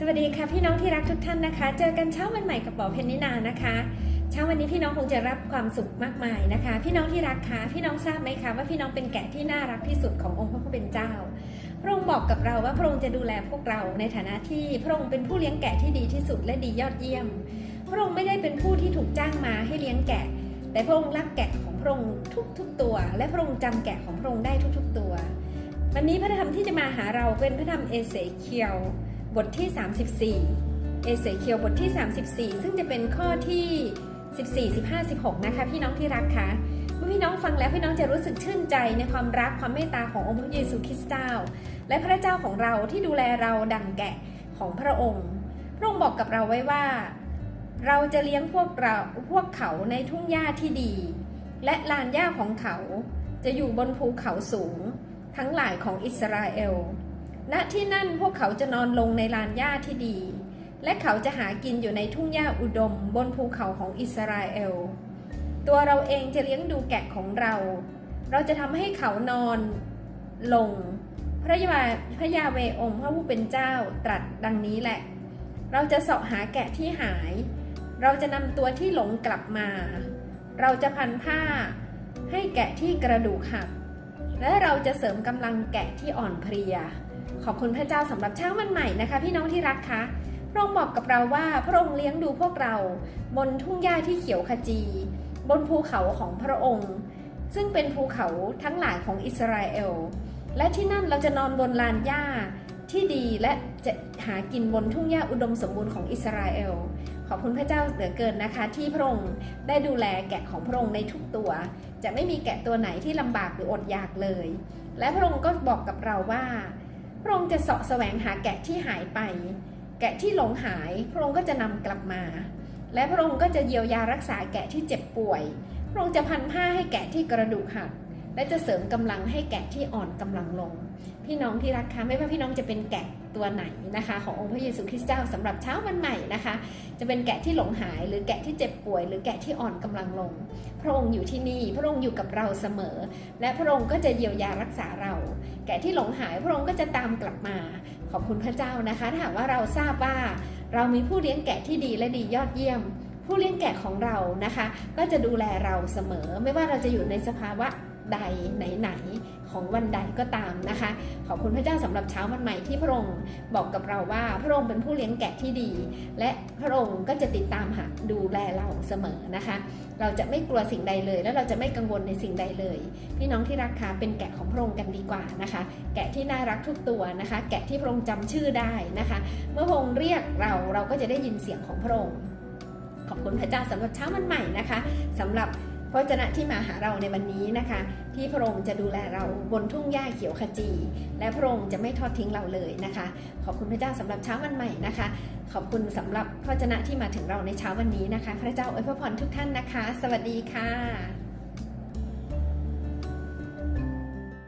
สวัสดีค่ะพี่น้องที่รักทุกท่านนะคะ เจอกันเช้าวันใหม่กับปอเพนนินานะคะ เช้าวันนี้พี่น้องคงจะรับความสุขมากมายนะคะ พี่น้องที่รักคะพี่น้องทราบไหมคะว่าพี่น้องเป็นแกะที่น่ารักที่สุดขององค์พระผู้เป็นเจ้า พระองค์บอกกับเราว่าพระองค์จะดูแลพวกเราในฐานะที่พระองค์เป็นผู้เลี้ยงแกะที่ดีที่สุดและดียอดเยี่ยม พระองค์ไม่ได้เป็นผู้ที่ถูกจ้างมาให้เลี้ยงแกะ แต่พระองค์รักแกะของพระองค์ทุกๆตัว และพระองค์จำแกะของพระองค์ได้ทุกๆตัว วันนี้พระธรรมที่จะมาหาเราเป็นพระธรรมเอเสเคียว บทที่ 34 เอเสเคียวบทที่ 34 ซึ่งจะเป็นข้อที่ 14 15 16 นะคะ พี่น้องที่รักคะเมื่อพี่น้องฟังแล้วพี่น้องจะรู้สึกชื่นใจในความรักความเมตตาขององค์พระเยซูคริสต์เจ้า และพระเจ้าของเราที่ดูแลเราดังแกะของพระองค์ พระองค์บอกกับเราไว้ว่า เราจะเลี้ยงพวกเราพวกเขาในทุ่งหญ้าที่ดี และลานหญ้าของเขาจะอยู่บนภูเขาสูง ทั้งหลายของอิสราเอล ณที่นั่นพวกเขาจะนอนลงในลานหญ้าที่ดี และเขาจะหากินอยู่ในทุ่งหญ้าอุดมบนภูเขาของอิสราเอล ตัวเราเองจะเลี้ยงดูแกะของเรา เราจะทำให้เขานอนลง พระยาพระยาเวองค์พระผู้เป็นเจ้าตรัสดังนี้แหละ เราจะเสาะหาแกะที่หาย เราจะนำตัวที่หลงกลับมา เราจะพันผ้า ให้แกะที่กระดูกหัก และเราจะเสริมกำลังแกะที่อ่อนเพลีย ขอบคุณพระเจ้าสำหรับเช้าวันใหม่นะคะ พี่น้องที่รักคะพระองค์บอกกับเราว่าพระองค์เลี้ยงดูพวกเรา บนทุ่งหญ้าที่เขียวขจี บนภูเขาของพระองค์ ซึ่งเป็นภูเขาทั้งหลายของอิสราเอล และที่นั่นเราจะนอนบนลานหญ้าที่ดีและจะหากินบนทุ่งหญ้าอุดมสมบูรณ์ของอิสราเอล ขอบคุณพระเจ้าเหลือเกินนะคะ ที่พระองค์ได้ดูแลแกะของพระองค์ในทุกตัว จะไม่มีแกะตัวไหนที่ลำบากหรืออดอยากเลย และพระองค์ก็บอกกับเราว่า พระองค์จะเสาะแสวงหาแกะที่หายไป แกะที่หลงหาย พระองค์ก็จะนำกลับมา และพระองค์ก็จะเยียวยารักษาแกะที่เจ็บป่วย พระองค์จะพันผ้าให้แกะที่กระดูกหัก และจะเสริมกำลังให้แกะที่อ่อนกำลังลง พี่น้องที่รักคะไม่ว่าพี่น้องจะเป็นแกะตัวไหนนะคะ ขององค์พระเยซูคริสต์เจ้าสำหรับเช้าวันใหม่นะคะ จะเป็นแกะที่หลงหาย หรือแกะที่เจ็บป่วย หรือแกะที่อ่อนกำลังลง พระองค์อยู่ที่นี่ พระองค์อยู่กับเราเสมอ และพระองค์ก็จะเยียวยารักษาเรา แกะที่หลงหาย พระองค์ก็จะตามกลับมา ขอบคุณพระเจ้านะคะถ้าหากว่าเราทราบว่า เรามีผู้เลี้ยงแกะที่ดีและดียอดเยี่ยม ผู้เลี้ยงแกะของเรานะคะ ก็จะดูแลเราเสมอ ไม่ว่าเราจะอยู่ในสภาวะ ใดไหนๆของวันใดก็ตามนะคะ ขอบคุณพระเจ้าสำหรับเช้าวันใหม่ที่พระองค์บอกกับเราว่าพระองค์เป็นผู้เลี้ยงแกะที่ดี และพระองค์ก็จะติดตามหาดูแลเราเสมอนะคะ เราจะไม่กลัวสิ่งใดเลย และเราจะไม่กังวลในสิ่งใดเลย พี่น้องที่รักคะเป็นแกะของพระองค์กันดีกว่านะคะ แกะที่น่ารักทุกตัวนะคะ แกะที่พระองค์จำชื่อได้นะคะ เมื่อพระองค์เรียกเราเราก็จะได้ยินเสียงของพระองค์ขอบคุณพระเจ้าสำหรับเช้าวันใหม่นะคะสำหรับ พระเจนะที่มาหาเราในวันนี้นะคะ ที่พระองค์จะดูแลเราบนทุ่งหญ้าเขียวขจี และพระองค์จะไม่ทอดทิ้งเราเลยนะคะ ขอบคุณพระเจ้าสำหรับเช้าวันใหม่นะคะ ขอบคุณสำหรับพระเจนะที่มาถึงเราในเช้าวันนี้นะคะ พระเจ้าอวยพรทุกท่านนะคะ สวัสดีค่ะ